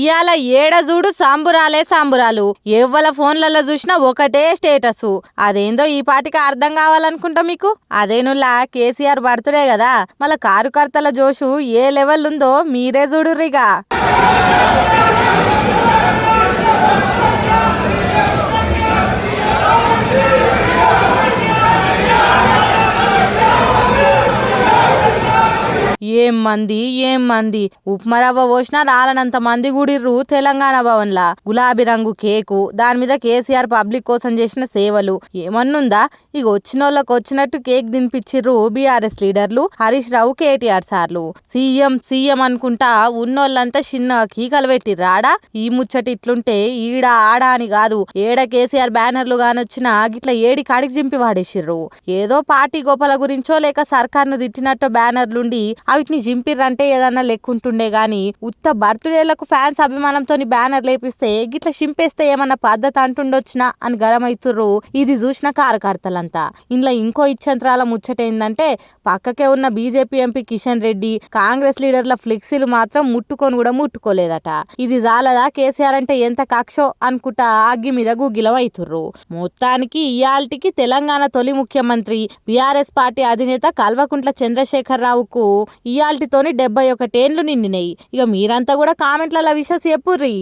ఇయాల ఏడ చూడు సాంబురాలే సాంబురాలు. ఎవ్వల ఫోన్లలో చూసినా ఒకటే స్టేటస్. అదేందో ఈ పాటికి అర్థం కావాలనుకుంటా మీకు? అదేనులా కేసీఆర్ బర్త్డే కదా మళ్ళా కారుకర్తల జోషు ఏ లెవెల్ ఉందో మీరే చూడురిగా ఏం మంది ఏం మంది? ఉప్మా రవ్వ పోసినా రాలనంత మంది గుడిర్రు తెలంగాణ భవన్లా. గులాబీ రంగు కేకు దాని మీద కేసీఆర్ పబ్లిక్ కోసం చేసిన సేవలు. ఏమన్నుందా? ఇక వచ్చినోళ్ళకి వచ్చినట్టు కేక్ తినిపించిర్రు బీఆర్ఎస్ లీడర్లు హరీష్ రావు కేటీఆర్ సార్లు. సీఎం సీఎం అనుకుంటా ఉన్నోళ్ళంతా చిన్న కీకలు పెట్టి ఆడ? ఈ ముచ్చట ఇట్లుంటే ఈడ ఆడ అని కాదు. ఏడ కేసీఆర్ బ్యానర్లు గానొచ్చినా గిట్ల ఏడి కాడికి చింపి వాడేసిర్రు. ఏదో పార్టీ గోపాల గురించో లేక సర్కార్ను తిట్టినట్టు బ్యానర్లుండి అవిటిని చింపిర్రంటే ఏదన్నా లెక్కుంటుండే కానీ ఉత్త బర్త్డేలకు ఫ్యాన్స్ అభిమానంతో బ్యానర్ లేపిస్తే గిట్ల చింపేస్తే ఏమన్నా పద్ధతి అంటుండొచ్చునా అని గరమైతుర్రు ఇది చూసిన కార్యకర్తలంతా. ఇంట్లో ఇంకో ఇచ్చంత్రాల ముచ్చటైందంటే పక్కకే ఉన్న బీజేపీ ఎంపీ కిషన్ రెడ్డి కాంగ్రెస్ లీడర్ల ఫ్లెక్సీలు మాత్రం ముట్టుకొని కూడా ముట్టుకోలేదట. ఇది జాలదా కేసీఆర్ అంటే ఎంత కక్షో అనుకుంటా అగ్గి మీద గుగ్గిలం అవుతుర్రు మొత్తానికి ఇయాల్టికి తెలంగాణ తొలి ముఖ్యమంత్రి బీఆర్ఎస్ పార్టీ అధినేత కల్వకుంట్ల చంద్రశేఖర్ రావుకు ఇయాల్టితోని డెబ్బై ఒకటేండ్లు నిండినాయి. ఇక మీరంతా కూడా కామెంట్లలో విషస్ చెప్పుర్రి